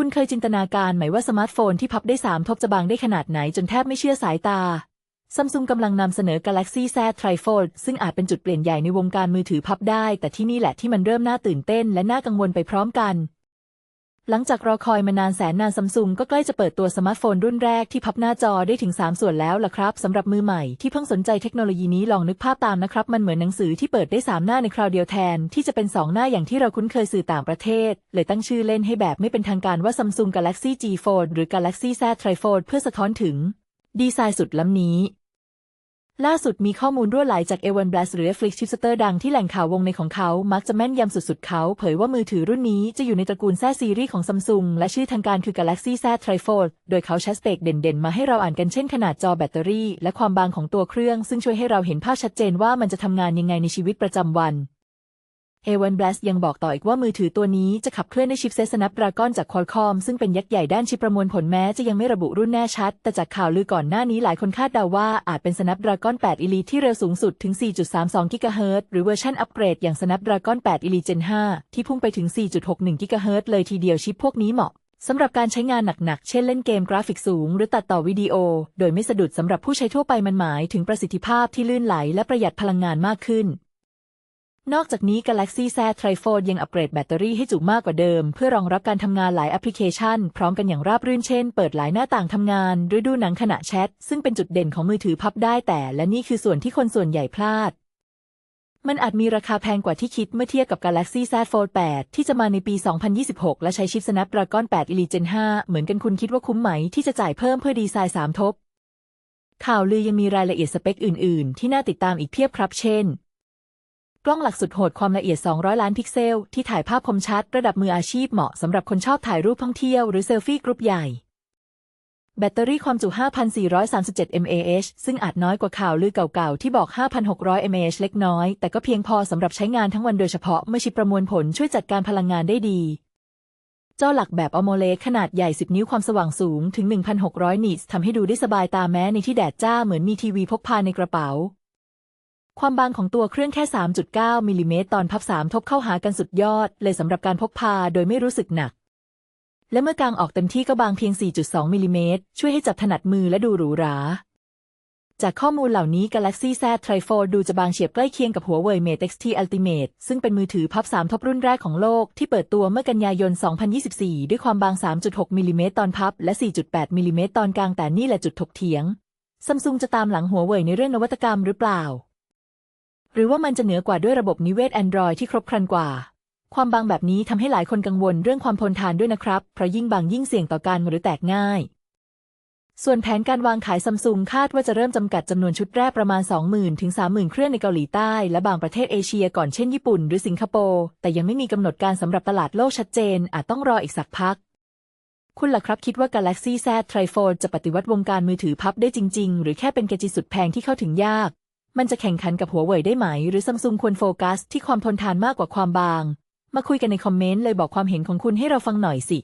คุณเคยจินตนาการไหมว่าสมาร์ทโฟนที่พับได้3ทบจะบางได้ขนาดไหนจนแทบไม่เชื่อสายตาซัมซุงกำลังนำเสนอ Galaxy Z Trifold ซึ่งอาจเป็นจุดเปลี่ยนใหญ่ในวงการมือถือพับได้ แต่ที่นี่แหละที่มันเริ่มน่าตื่นเต้นและน่ากังวลไปพร้อมกัน หลังจากรอคอยมานานแสนนานซัมซุงก็ใกล้จะเปิดตัวสมาร์ทโฟนรุ่นแรกที่พับหน้าจอได้ถึง 3 ส่วนแล้วล่ะครับสำหรับมือใหม่ที่เพิ่งสนใจเทคโนโลยีนี้ลองนึกภาพตามนะครับ มันเหมือนหนังสือที่เปิดได้ 3 หน้าในคราวเดียวแทน ที่จะเป็น 2 หน้าอย่างที่เราคุ้นเคยสื่อต่างประเทศ เลยตั้งชื่อเล่นให้แบบไม่เป็นทางการว่า Samsung Galaxy G Fold หรือ Galaxy Z Trifold เพื่อสะท้อนถึง ดีไซน์สุดล้ำนี้ ล่าสุดมีข้อมูลรั่วไหลจากเอวันแบลสหรือ Netflix ชิปสเตอร์ดังที่แหล่งข่าววงในของเขา มักจะแม่นยำสุดๆเขา เผยว่ามือถือรุ่นนี้จะอยู่ในตระกูลแซซีรีส์ของซัมซุงและชื่อทางการคือ Galaxy Z Trifold โดยเขาใช้สเปกเด่นๆ มาให้เราอ่านกันเช่นขนาดจอแบตเตอรี่ และความบางของตัวเครื่อง ซึ่งช่วยให้เราเห็นภาพชัดเจนว่ามันจะทำงานยังไงในชีวิตประจำวัน a อ a n Blast ยังบอกต่ออีกว่ามือถือตัวนี้จะขับเคลื่อนด้วยชิปเซต Snapdragon จาก Qualcomm ซึ่งเป็นยักษ์ใหญ่ด้านชิปประมวลผลแม้จะยังไม่ระบุรุ่นแน่ชัด แต่จากข่าวลือก่อนหน้านี้หลายคนคาดเดาว่าอาจเป็น Snapdragon 8 Elite ที่เร็วสูงสุดถึง 4.32 GHz หรือเวอร์ชันอัปเกรดอย่าง Snapdragon 8 Elite Gen 5 ที่พุ่งไปถึง 4.61 GHz เลยทีเดียวชิปพวกนี้เหมาะสำหรับการใช้งานหนักๆ เช่นเล่นเกมกราฟิกสูง หรือตัดต่อวิดีโอ โดยไม่สะดุดสำหรับผู้ใช้ทั่วไปมันหมายถึงประสิทธิภาพที่ลื่นไหลและประหยัดพลังงานมากขึ้น นอกจากนี้ Galaxy Z Trifold ยังอัปเกรดแบตเตอรี่ให้จุมากกว่าเดิม เพื่อรองรับการทำงานหลายแอปพลิเคชัน พร้อมกันอย่างราบรื่นเช่น เปิดหลายหน้าต่างทำงาน หรือดูหนังขณะแชท ซึ่งเป็นจุดเด่นของมือถือพับได้แต่ และนี่คือส่วนที่คนส่วนใหญ่พลาด มันอาจมีราคาแพงกว่าที่คิดเมื่อเทียบกับ Galaxy Z Fold 8 ที่จะมาในปี 2026 และใช้ชิป Snapdragon 8 Elite Gen 5 เหมือนกันคุณคิดว่าคุ้มไหมที่จะจ่ายเพิ่มเพื่อดีไซน์ 3 ทบข่าวลือยังมีรายละเอียดสเปคอื่น ๆ ที่น่าติดตามอีกเพียบครับ เช่น กล้องหลักสุดโหดความละเอียด 200 ล้านพิกเซล ที่ถ่ายภาพคมชัดระดับมืออาชีพเหมาะสำหรับคนชอบถ่ายรูปท่องเที่ยวหรือเซลฟี่กรุ๊ปใหญ่ แบตเตอรี่ความจุ 5,437 mAh ซึ่งอาจน้อยกว่าข่าวลือเก่าๆ ที่บอก 5,600 mAh เล็กน้อย แต่ก็เพียงพอสำหรับใช้งานทั้งวันโดยเฉพาะเมื่อชิปประมวลผลช่วยจัดการพลังงานได้ดีจอหลักแบบ AMOLED ขนาดใหญ่ 10 นิ้วความสว่างสูงถึง 1,600 นิตส์ทำให้ดูได้สบายตาแม้ในที่แดดจ้าเหมือนมีทีวีพกพาในกระเป๋า ความบางของตัวเครื่องแค่ 3.9มิลลิเมตรตอนพับ 3 ทบเข้าหากันสุดยอด เลยสำหรับการพกพาโดยไม่รู้สึกหนัก และเมื่อกางออกเต็มที่ก็บางเพียง 4.2มิลลิเมตรช่วยให้จับถนัดมือและดูหรูหรา จากข้อมูลเหล่านี้ Galaxy Z Trifold ดูจะบางเฉียบใกล้เคียงกับหัวเว่ย Mate X T Ultimate ซึ่งเป็นมือถือพับ 3 ทบรุ่นแรกของโลกที่เปิดตัวเมื่อกันยายน 2024 ด้วยความบาง 3.6มิลลิเมตรตอนพับ และ 4.8มิลลิเมตรตอนกลางแต่นี่แหละจุดถกเถียงซัมซุงจะตามหลังหัวเว่ยในเรื่องนวัตกรรมหรือเปล่า หรือว่ามันจะเหนือกว่าด้วยระบบนิเวศ Android ที่ครบครันกว่า ความบางแบบนี้ทำให้หลายคนกังวลเรื่องความทนทานด้วยนะครับ เพราะยิ่งบางยิ่งเสี่ยงต่อการหรือแตกง่าย ส่วนแผนการวางขายซัมซุงคาดว่าจะเริ่มจำกัดจำนวนชุดแรกประมาณ 20,000 ถึง 30,000 เครื่องในเกาหลีใต้ และบางประเทศเอเชียก่อนเช่นญี่ปุ่นหรือสิงคโปร์แต่ยังไม่มีกำหนดการสำหรับตลาดโลกชัดเจน อาจต้องรออีกสักพักคุณล่ะครับคิดว่า Galaxy Z Trifold จะปฏิวัติวงการมือถือพับได้จริง ๆ หรือแค่เป็นเกจิสุดแพงที่เข้าถึงยาก มันจะแข่งขันกับหัวเว่ยได้ไหม หรือซัมซุงควรโฟกัสที่ความทนทานมากกว่าความบาง มาคุยกันในคอมเมนต์เลยบอกความเห็นของคุณให้เราฟังหน่อยสิ